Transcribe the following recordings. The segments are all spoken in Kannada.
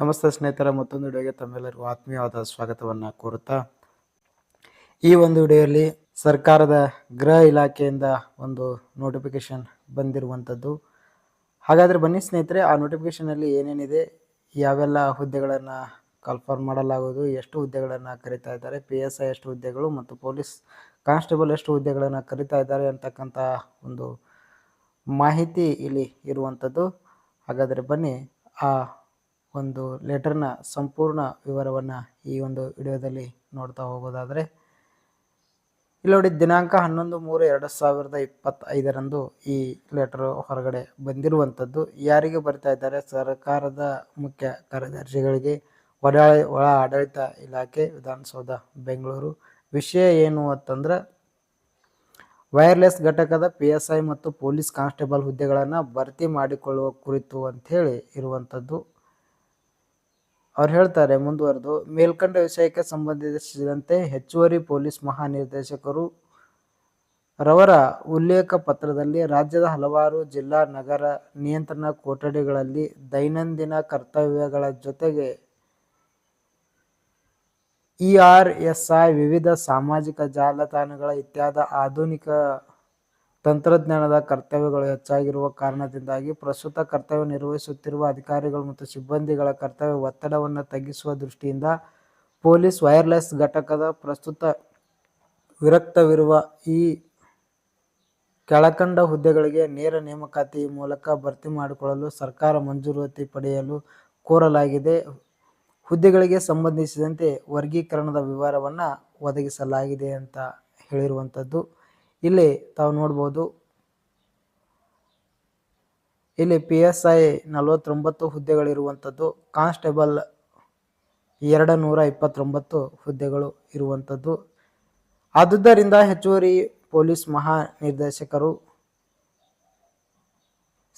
ನಮಸ್ತೆ ಸ್ನೇಹಿತರ, ಮತ್ತೊಂದು ವಿಡಿಯೋಗೆ ತಮ್ಮೆಲ್ಲರಿಗೂ ಆತ್ಮೀಯವಾದ ಸ್ವಾಗತವನ್ನು ಕೋರುತ್ತಾ, ಈ ಒಂದು ವಿಡಿಯೋಲಿ ಸರ್ಕಾರದ ಗೃಹ ಇಲಾಖೆಯಿಂದ ಒಂದು ನೋಟಿಫಿಕೇಶನ್ ಬಂದಿರುವಂಥದ್ದು. ಹಾಗಾದರೆ ಬನ್ನಿ ಸ್ನೇಹಿತರೆ, ಆ ನೋಟಿಫಿಕೇಶನಲ್ಲಿ ಏನೇನಿದೆ, ಯಾವೆಲ್ಲ ಹುದ್ದೆಗಳನ್ನು ಕನ್ಫರ್ಮ್ ಮಾಡಲಾಗುವುದು, ಎಷ್ಟು ಹುದ್ದೆಗಳನ್ನು ಕರಿತಾ ಇದ್ದಾರೆ ಪಿ ಎಸ್ ಐ ಎಷ್ಟು ಹುದ್ದೆಗಳು ಮತ್ತು ಪೊಲೀಸ್ ಕಾನ್ಸ್ಟೇಬಲ್ ಎಷ್ಟು ಹುದ್ದೆಗಳನ್ನು ಕರಿತಾ ಇದ್ದಾರೆ ಅಂತಕ್ಕಂಥ ಒಂದು ಮಾಹಿತಿ ಇಲ್ಲಿ ಇರುವಂಥದ್ದು. ಹಾಗಾದರೆ ಬನ್ನಿ, ಆ ಒಂದು ಲೆಟರ್ನ ಸಂಪೂರ್ಣ ವಿವರವನ್ನು ಈ ಒಂದು ವಿಡಿಯೋದಲ್ಲಿ ನೋಡ್ತಾ ಹೋಗೋದಾದರೆ, ಇಲ್ಲಿ ನೋಡಿ ದಿನಾಂಕ ಹನ್ನೊಂದು ಮೂರು ಎರಡು ಸಾವಿರದ ಇಪ್ಪತ್ತೈದರಂದು ಈ ಲೆಟರ್ ಹೊರಗಡೆ ಬಂದಿರುವಂಥದ್ದು. ಯಾರಿಗೆ ಬರ್ತಾ ಇದ್ದಾರೆ? ಸರ್ಕಾರದ ಮುಖ್ಯ ಕಾರ್ಯದರ್ಶಿಗಳಿಗೆ ಒಳ ಒಳ ಆಡಳಿತ ಇಲಾಖೆ, ವಿಧಾನಸೌಧ, ಬೆಂಗಳೂರು. ವಿಷಯ ಏನು ಅಂತಂದ್ರೆ, ವೈರ್ಲೆಸ್ ಘಟಕದ ಪಿ ಎಸ್ ಐ ಮತ್ತು ಪೊಲೀಸ್ ಕಾನ್ಸ್ಟೇಬಲ್ ಹುದ್ದೆಗಳನ್ನು ಭರ್ತಿ ಮಾಡಿಕೊಳ್ಳುವ ಕುರಿತು ಅಂಥೇಳಿ ಇರುವಂಥದ್ದು. ಅವ್ರು ಹೇಳ್ತಾರೆ, ಮುಂದುವರೆದು. ಮೇಲ್ಕಂಡ ವಿಷಯಕ್ಕೆ ಸಂಬಂಧಿಸಿದಂತೆ ಹೆಚ್ಚುವರಿ ಪೊಲೀಸ್ ಮಹಾನಿರ್ದೇಶಕರು ರವರ ಉಲ್ಲೇಖ ಪತ್ರದಲ್ಲಿ ರಾಜ್ಯದ ಹಲವಾರು ಜಿಲ್ಲಾ ನಗರ ನಿಯಂತ್ರಣ ಕೊಠಡಿಗಳಲ್ಲಿ ದೈನಂದಿನ ಕರ್ತವ್ಯಗಳ ಜೊತೆಗೆ ಇ ಆರ್ ಎಸ್ ಐ ವಿವಿಧ ಸಾಮಾಜಿಕ ಜಾಲತಾಣಗಳ ಇತ್ಯಾದ ಆಧುನಿಕ ತಂತ್ರಜ್ಞಾನದ ಕರ್ತವ್ಯಗಳು ಹೆಚ್ಚಾಗಿರುವ ಕಾರಣದಿಂದಾಗಿ ಪ್ರಸ್ತುತ ಕರ್ತವ್ಯ ನಿರ್ವಹಿಸುತ್ತಿರುವ ಅಧಿಕಾರಿಗಳು ಮತ್ತು ಸಿಬ್ಬಂದಿಗಳ ಕರ್ತವ್ಯ ಒತ್ತಡವನ್ನು ತಗ್ಗಿಸುವ ದೃಷ್ಟಿಯಿಂದ ಪೊಲೀಸ್ ವೈರ್ಲೆಸ್ ಘಟಕದ ಪ್ರಸ್ತುತ ವಿರಕ್ತವಿರುವ ಈ ಕೆಳಕಂಡ ಹುದ್ದೆಗಳಿಗೆ ನೇರ ನೇಮಕಾತಿ ಮೂಲಕ ಭರ್ತಿ ಮಾಡಿಕೊಳ್ಳಲು ಸರ್ಕಾರ ಮಂಜೂರಾತಿ ಪಡೆಯಲು ಕೋರಲಾಗಿದೆ. ಹುದ್ದೆಗಳಿಗೆ ಸಂಬಂಧಿಸಿದಂತೆ ವರ್ಗೀಕರಣದ ವಿವರವನ್ನು ಒದಗಿಸಲಾಗಿದೆ ಅಂತ ಹೇಳಿರುವಂಥದ್ದು. ಇಲ್ಲಿ ತಾವು ನೋಡ್ಬೋದು. ಇಲ್ಲಿ ಪಿ ಎಸ್ ಐ ನಲವತ್ತೊಂಬತ್ತು ಹುದ್ದೆಗಳಿರುವಂಥದ್ದು, ಕಾನ್ಸ್ಟೇಬಲ್ ಎರಡು ನೂರ ಇಪ್ಪತ್ತೊಂಬತ್ತು ಹುದ್ದೆಗಳು ಇರುವಂಥದ್ದು. ಆದುದರಿಂದ ಹೆಚ್ಚುವರಿ ಪೊಲೀಸ್ ಮಹಾ ನಿರ್ದೇಶಕರು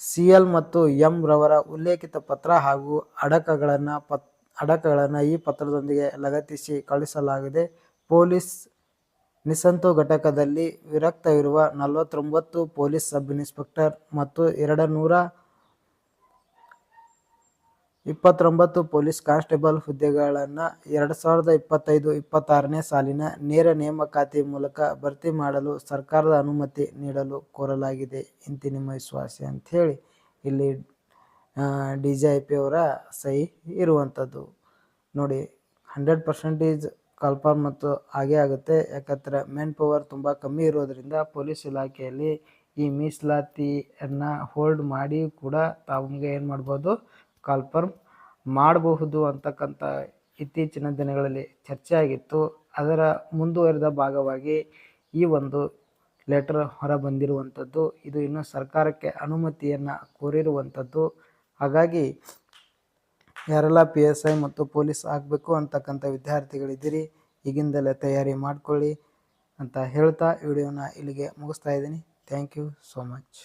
ಸಿ ಎಲ್ ಮತ್ತು ಎಂ ರವರ ಉಲ್ಲೇಖಿತ ಪತ್ರ ಹಾಗೂ ಅಡಕಗಳನ್ನು ಪತ್, ಅಡಕಗಳನ್ನು ಈ ಪತ್ರದೊಂದಿಗೆ ಲಗತ್ತಿಸಿ ಕಳಿಸಲಾಗಿದೆ. ಪೊಲೀಸ್ ನಿಸಂತು ಘಟಕದಲ್ಲಿ ವಿರಕ್ತವಿರುವ ನಲವತ್ತೊಂಬತ್ತು ಪೊಲೀಸ್ ಸಬ್ ಇನ್ಸ್ಪೆಕ್ಟರ್ ಮತ್ತು ಎರಡು ನೂರ ಇಪ್ಪತ್ತೊಂಬತ್ತು ಪೊಲೀಸ್ ಕಾನ್ಸ್ಟೇಬಲ್ ಹುದ್ದೆಗಳನ್ನು ಎರಡು ಸಾವಿರದ ಇಪ್ಪತ್ತೈದು ಇಪ್ಪತ್ತಾರನೇ ಸಾಲಿನ ನೇರ ನೇಮಕಾತಿ ಮೂಲಕ ಭರ್ತಿ ಮಾಡಲು ಸರ್ಕಾರದ ಅನುಮತಿ ನೀಡಲು ಕೋರಲಾಗಿದೆ. ಇಂತಿ ನಿಮ್ಮ ವಿಶ್ವಾಸ ಅಂಥೇಳಿ ಇಲ್ಲಿ ಡಿ ಜಿ ಐ ಪಿ ಅವರ ಸಹಿ ಇರುವಂಥದ್ದು. ನೋಡಿ, ಹಂಡ್ರೆಡ್ ಪರ್ಸೆಂಟೇಜ್ ಕನ್ಫರ್ಮ್ ಮತ್ತು ಹಾಗೇ ಆಗುತ್ತೆ. ಯಾಕಂದರೆ ಮೆನ್ ಪವರ್ ತುಂಬ ಕಮ್ಮಿ ಇರೋದರಿಂದ ಪೊಲೀಸ್ ಇಲಾಖೆಯಲ್ಲಿ ಈ ಮೀಸಲಾತಿಯನ್ನು ಹೋಲ್ಡ್ ಮಾಡಿ ಕೂಡ ತಮಗೆ ಏನು ಮಾಡ್ಬೋದು ಕನ್ಫರ್ಮ್ ಮಾಡಬಹುದು ಅಂತಕ್ಕಂಥ ಇತ್ತೀಚಿನ ದಿನಗಳಲ್ಲಿ ಚರ್ಚೆ ಆಗಿತ್ತು. ಅದರ ಮುಂದುವರೆದ ಭಾಗವಾಗಿ ಈ ಒಂದು ಲೆಟರ್ ಹೊರ ಬಂದಿರುವಂಥದ್ದು. ಇದು ಇನ್ನು ಸರ್ಕಾರಕ್ಕೆ ಅನುಮತಿಯನ್ನು ಕೋರಿರುವಂಥದ್ದು. ಹಾಗಾಗಿ ಯಾರೆಲ್ಲ ಪಿ ಎಸ್ ಐ ಮತ್ತು ಪೊಲೀಸ್ ಆಗಬೇಕು ಅಂತಕ್ಕಂಥ ವಿದ್ಯಾರ್ಥಿಗಳಿದ್ದೀರಿ, ಈಗಿಂದಲೇ ತಯಾರಿ ಮಾಡಿಕೊಳ್ಳಿ ಅಂತ ಹೇಳ್ತಾ ವಿಡಿಯೋನ ಇಲ್ಲಿಗೆ ಮುಗಿಸ್ತಾ ಇದ್ದೀನಿ. Thank you so much